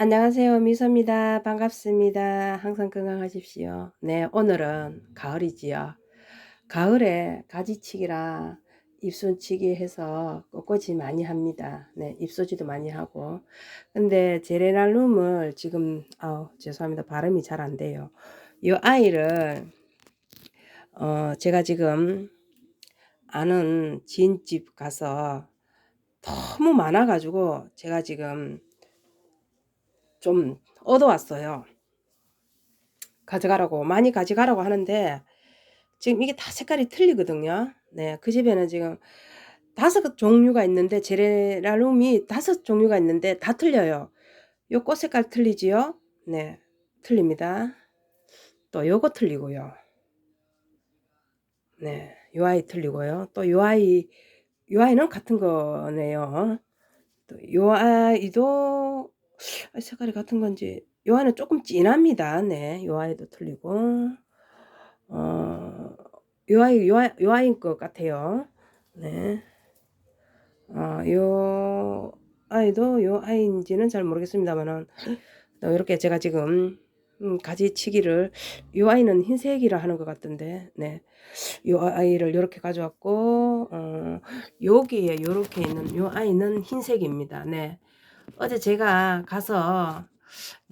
안녕하세요. 미소입니다. 반갑습니다. 항상 건강하십시오. 네, 오늘은 가을이지요. 가을에 가지치기라 잎손치기 해서 꽃꽂이 많이 합니다. 네, 잎소지도 많이 하고. 근데 제레랄룸을 지금, 아 죄송합니다. 발음이 잘 안 돼요. 이 아이를, 어, 제가 지금 아는 지인집 가서 너무 많아가지고 제가 지금 좀 얻어왔어요. 가져가라고 많이 가져가라고 하는데 지금 이게 다 색깔이 틀리거든요. 네, 그 집에는 지금 다섯 종류가 있는데 제레랄룸이 다섯 종류가 있는데 다 틀려요. 요 꽃 색깔 틀리지요? 네, 틀립니다. 또 요거 틀리고요. 네, 요 아이 틀리고요. 또 요 아이 요 아이는 같은 거네요. 또 요 아이도 색깔이 같은 건지 요 아이는 조금 진합니다. 네, 요 아이도 틀리고 어, 요 아이 요, 아이, 요 아이인 것 같아요. 네, 어, 요 아이도 요 아이인지는 잘 모르겠습니다만은 이렇게 제가 지금 음, 가지치기를 요 아이는 흰색이라 하는 것 같던데 네. 요 아이를 이렇게 가져왔고 어, 여기에 이렇게 있는 요 아이는 흰색입니다. 네. 어제 제가 가서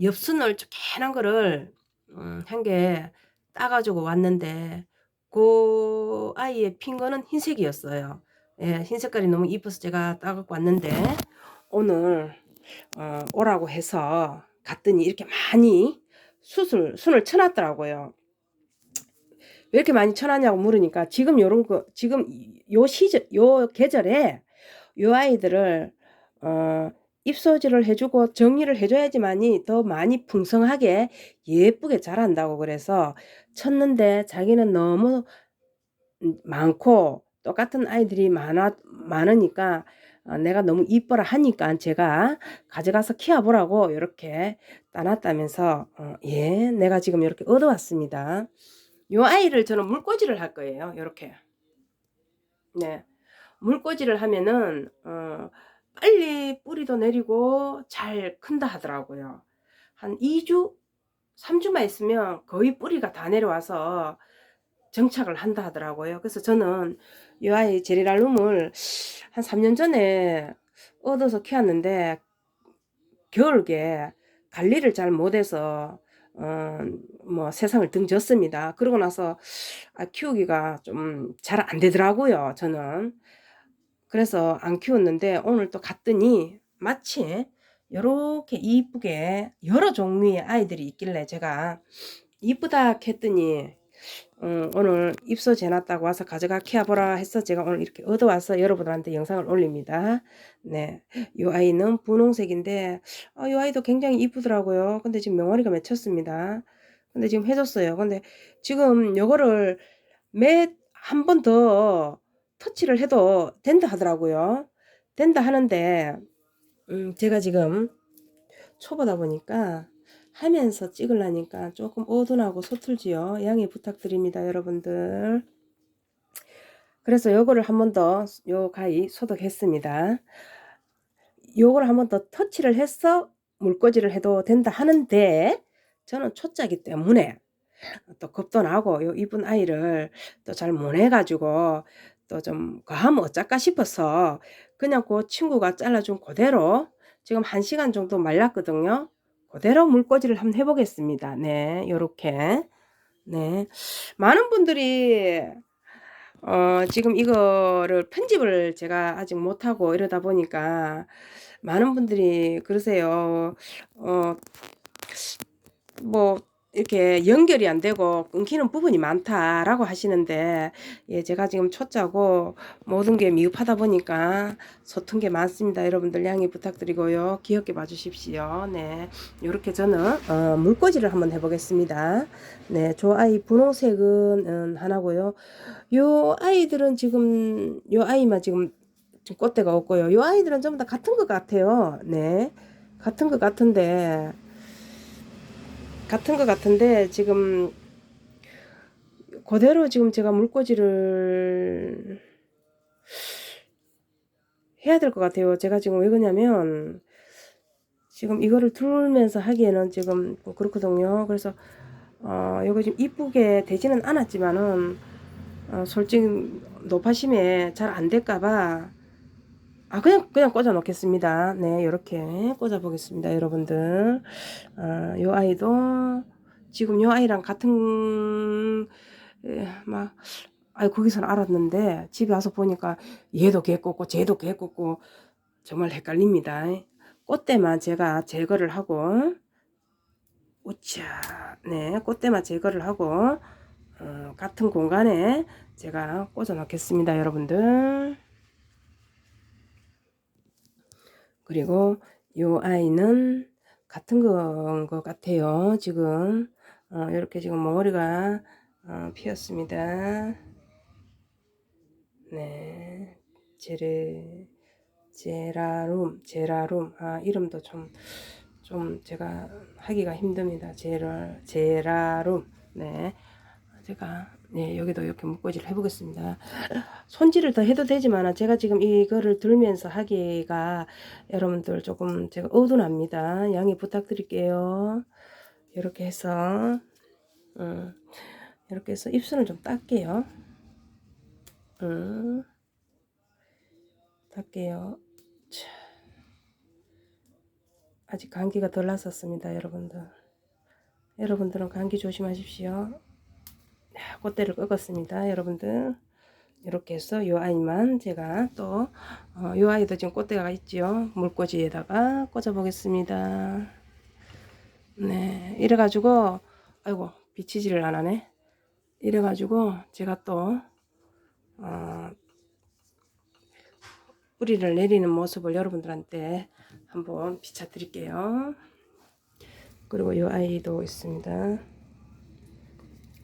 엽순을 쪼개난 거를 음, 한개 따가지고 왔는데 그 아이의 핀 거는 흰색이었어요. 예, 흰 색깔이 너무 이뻐서 제가 따갖고 왔는데 오늘 어, 오라고 해서 갔더니 이렇게 많이 숯을 순을 쳐놨더라고요. 왜 이렇게 많이 쳐놨냐고 물으니까 지금 요런 거 지금 요 시절 요 계절에 요 아이들을 어 입소지를 해주고 정리를 해줘야지만이 더 많이 풍성하게 예쁘게 자란다고 그래서 쳤는데 자기는 너무 많고 똑같은 아이들이 많아 많으니까 어, 내가 너무 이뻐라 하니까 제가 가져가서 키워보라고 이렇게 따놨다면서 어, 예 내가 지금 이렇게 얻어왔습니다. 요 아이를 저는 물꽂이를 할 거예요. 이렇게 네 물꽂이를 하면은 어, 빨리 뿌리도 내리고 잘 큰다 하더라고요. 한 2주 3주만 있으면 거의 뿌리가 다 내려와서 정착을 한다 하더라고요. 그래서 저는 이 아이 제리랄룸을 한 3년 전에 얻어서 키웠는데 겨울게 관리를 잘 못해서 어, 뭐 세상을 등졌습니다. 그러고 나서 아, 키우기가 좀 잘 안 되더라고요. 저는 그래서 안 키웠는데 오늘 또 갔더니 마치 이렇게 이쁘게 여러 종류의 아이들이 있길래 제가 이쁘다 했더니 어, 오늘 입소 재놨다고 와서 가져가 키워보라 해서 제가 오늘 이렇게 얻어와서 여러분들한테 영상을 올립니다. 네. 이 아이는 분홍색인데, 어, 이 아이도 굉장히 이쁘더라고요. 근데 지금 명월이가 맺혔습니다. 근데 지금 해줬어요. 근데 지금 요거를 매한번 더 터치를 해도 된다 하더라고요. 된다 하는데, 음, 제가 지금 초보다 보니까 하면서 찍으려니까 조금 어둔하고 서툴지요. 양해 부탁드립니다, 여러분들. 그래서 요거를 한 번 더 요 가위 소독했습니다. 요거를 한번 더 터치를 해서 물꽂이를 해도 된다 하는데 저는 초짜기 때문에 또 겁도 나고 요 이쁜 아이를 또 잘 못 해가지고 또 좀 과하면 어쩔까 싶어서 그냥 그 친구가 잘라준 그대로 지금 한 시간 정도 말랐거든요. 그대로 물꽂이를 한번 해보겠습니다. 네, 요렇게. 네. 많은 분들이, 어, 지금 이거를 편집을 제가 아직 못하고 이러다 보니까 많은 분들이 그러세요. 어, 뭐, 이렇게 연결이 안 되고 끊기는 부분이 많다라고 하시는데 예 제가 지금 초짜고 모든 게 미흡하다 보니까 서툰 게 많습니다. 여러분들 양해 부탁드리고요. 귀엽게 봐주십시오. 네 이렇게 저는 어, 물꽂이를 한번 해보겠습니다. 네저 아이 분홍색은 음, 하나고요. 요 아이들은 지금 요 아이만 지금 꽃대가 없고요. 요 아이들은 전부 다 같은 것 같아요. 네 같은 것 같은데 같은 것 같은데 지금 그대로 지금 제가 물꽂이를 해야 될 것 같아요. 제가 지금 왜 그러냐면 지금 이거를 들면서 하기에는 지금 뭐 그렇거든요. 그래서 어 요거 좀 이쁘게 되지는 않았지만은 어 솔직히 높아심에 잘 안 될까봐 아 그냥 그냥 꽂아 놓겠습니다. 네 이렇게 꽂아 보겠습니다, 여러분들. 어요 아이도 지금 요 아이랑 같은 에, 막 아이 거기서는 알았는데 집에 와서 보니까 얘도 개 꽂고 쟤도 개 꽂고 정말 헷갈립니다. 꽃대만 제가 제거를 하고 우차 네 꽃대만 제거를 하고 어, 같은 공간에 제가 꽂아 놓겠습니다 여러분들 그리고 요 아이는 같은 건 것 같아요 지금. 어, 이렇게 지금 머리가 어, 피었습니다. 네. 제레 제라룸 제라룸 아 이름도 좀좀 제가 하기가 힘듭니다. 제라 제라룸 네. 제가 네 여기도 이렇게 묶어지를 해보겠습니다 손질을 더 해도 되지만 제가 지금 이거를 들면서 하기가 여러분들 조금 제가 어두납니다 양해 부탁드릴게요 이렇게 해서 음, 이렇게 해서 입술을 좀 닦게요 음, 닦게요 자. 아직 감기가 덜 났었습니다, 여러분들. 여러분들은 감기 조심하십시오. 꽃대를 꺾었습니다, 여러분들. 이렇게 해서 요 아이만 제가 또, 어, 요 아이도 지금 꽃대가 있죠. 물꽂이에다가 꽂아 보겠습니다. 네, 이래 가지고, 아이고, 비치지를 안 하네. 이래 가지고, 제가 또, 어, 뿌리를 내리는 모습을 여러분들한테 한번 비춰 드릴게요. 그리고 이 아이도 있습니다.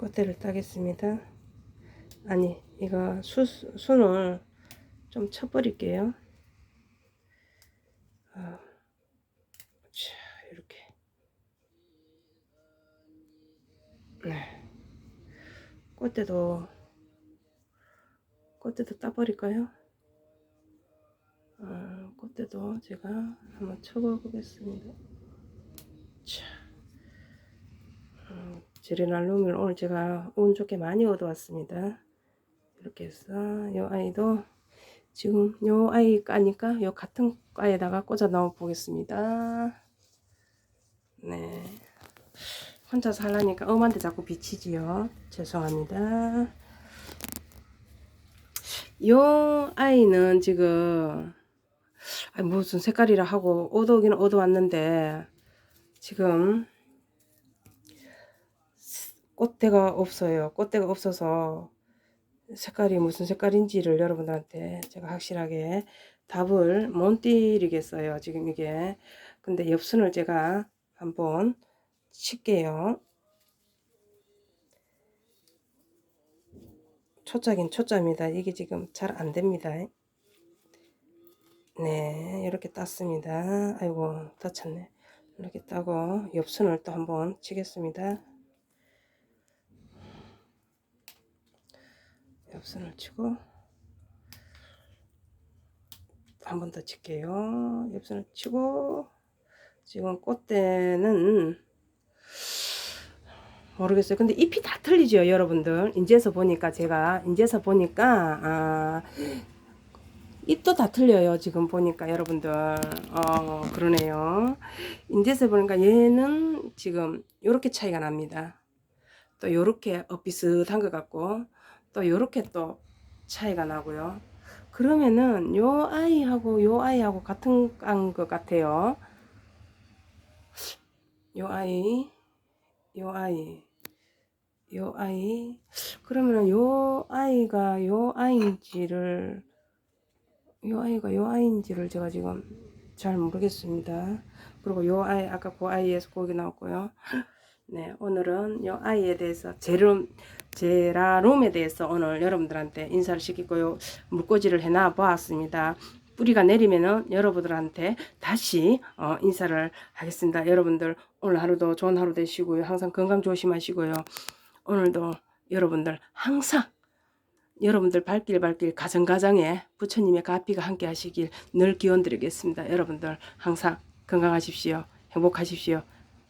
꽃대를 따겠습니다. 아니 이거 수, 순을 좀 쳐버릴게요. 아, 자 이렇게 네 꽃대도 꽃대도 따버릴까요? 어, 그때도 제가 한번 쳐보겠습니다. 자, 어, 제레날룸을 오늘 제가 운 좋게 많이 얻어왔습니다. 이렇게 해서 이 아이도 지금 이 아이 까니까 이 같은 과에다가 꽂아 넣어 보겠습니다. 네. 혼자서 하려니까 엄한테 자꾸 비치지요. 죄송합니다. 요 아이는 지금 무슨 색깔이라 하고 얻어오기는 얻어왔는데 지금 꽃대가 없어요. 꽃대가 없어서 색깔이 무슨 색깔인지를 여러분들한테 제가 확실하게 답을 못 드리겠어요. 지금 이게 근데 엽순을 제가 한번 칠게요. 초짜긴 초짜입니다. 이게 지금 잘 안 됩니다. 네, 이렇게 땄습니다. 아이고, 다쳤네. 이렇게 따고 옆선을 또 한번 치겠습니다. 옆선을 치고 한 번 더 칠게요. 옆선을 치고 지금 꽃대는 모르겠어요. 근데 잎이 다 틀리죠, 여러분들. 인제서 보니까 제가 인제서 보니까 아, 잎도 다 틀려요. 지금 보니까 여러분들. 어, 그러네요. 인제서 보니까 얘는 지금 요렇게 차이가 납니다. 또 요렇게 어, 비슷한 것 같고 또 요렇게 또 차이가 나고요. 그러면은 요 아이하고 요 아이하고 같은 것 같아요. 요 아이, 요 아이, 요 아이. 그러면은 요 아이가 요 아이인지를 요 아이가 요 아이인지를 제가 지금 잘 모르겠습니다. 그리고 요 아이 아까 그 아이에서 거기 나왔고요. 네 오늘은 요 아이에 대해서 제롬 제라롬에 대해서 오늘 여러분들한테 인사를 시키고요 물꽂이를 해놔 보았습니다. 뿌리가 내리면은 여러분들한테 다시 어, 인사를 하겠습니다. 여러분들 오늘 하루도 좋은 하루 되시고요. 항상 건강 조심하시고요. 오늘도 여러분들 항상 여러분들 발길 발길 가정가정에 부처님의 가피가 함께 하시길 늘 기원 드리겠습니다. 여러분들 항상 건강하십시오. 행복하십시오.